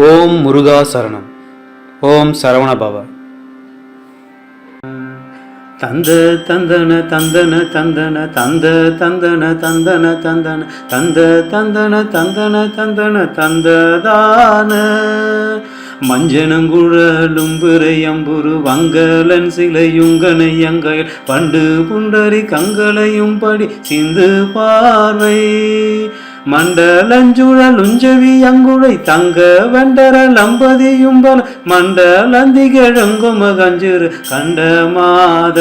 ஓம் முருகா சரணம். ஓம் சரவண பவ தந்த தந்தன தந்தன தந்தன தந்த தந்தன தந்தன தந்தன தந்த தந்தன தந்தன தந்தன தந்ததான. மஞ்சனங்குழலும் பிறையம்புரு வங்கலன் சிலையுங்கனை எங்கள் பண்டு புண்டரி கங்களையும் படி சிந்து பார்வை. மண்டலஞ்சுழலுஞ்சவி அங்குழை தங்க வெண்டர லம்பதியும் பல மண்டலந்திகழங்கும கஞ்சுரு கண்ட மாத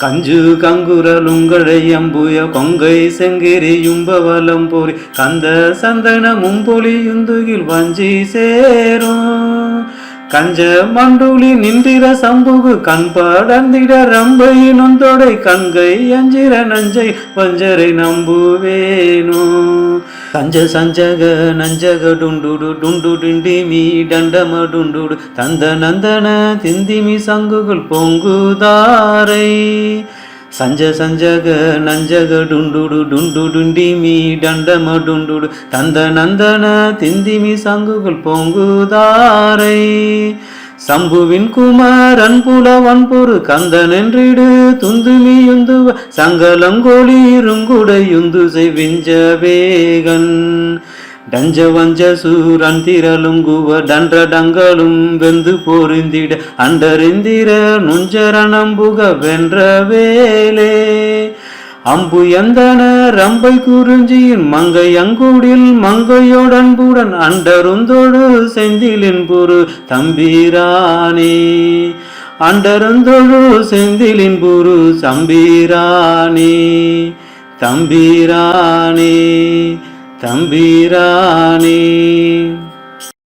கஞ்சு கங்குரலுங்களை அம்புய கொங்கை செங்கிரி யும்பவலம் கந்த சந்தன மும்பொலி யுந்துகில் வஞ்சி சேரும். கஞ்ச மண்டுளி நின்றிர சம்புகு கண் கண்படந்திட ரம்பையினொந்தொடை கண்கை அஞ்சிர நஞ்சை வஞ்சரை நம்புவேனோ. கஞ்ச சஞ்சக நஞ்சக டுண்டுடு டுண்டு டிண்டிமி டண்டம டுண்டுடு தந்த நந்தன திந்திமி சங்குகள் பொங்குதாரை. சஞ்ச சஞ்சக நஞ்சக டுண்டுடு டுண்டு டுண்டிமி டண்டம டுண்டுடு தந்த நந்தன திந்திமி சங்குகள் பொங்குதாரை. சம்புவின் குமாரன் புலவன் பொறு கந்தனென்றிடு துந்துமியுந்துவ சங்கலங்கோழி இருங்குடையுந்து செய்விஞ்ச வேகன் டஞ்ச வஞ்ச சூரன் திரளுங்குவ டன்ற டங்களும் வெந்து பொருந்திட அண்டறிந்திர நுஞ்சரணம்புக வென்ற வேலே. அம்பு எந்தன ரம்பை குறிஞ்சியின் மங்கை அங்குடில் மங்கையோடன்புடன் அண்டருந்தொழு செந்திலின் புரு தம்பீரானே. அண்டருந்தொழு செந்திலின் புரு சம்பீரானே தம்பீரானே. தம்பிரானே.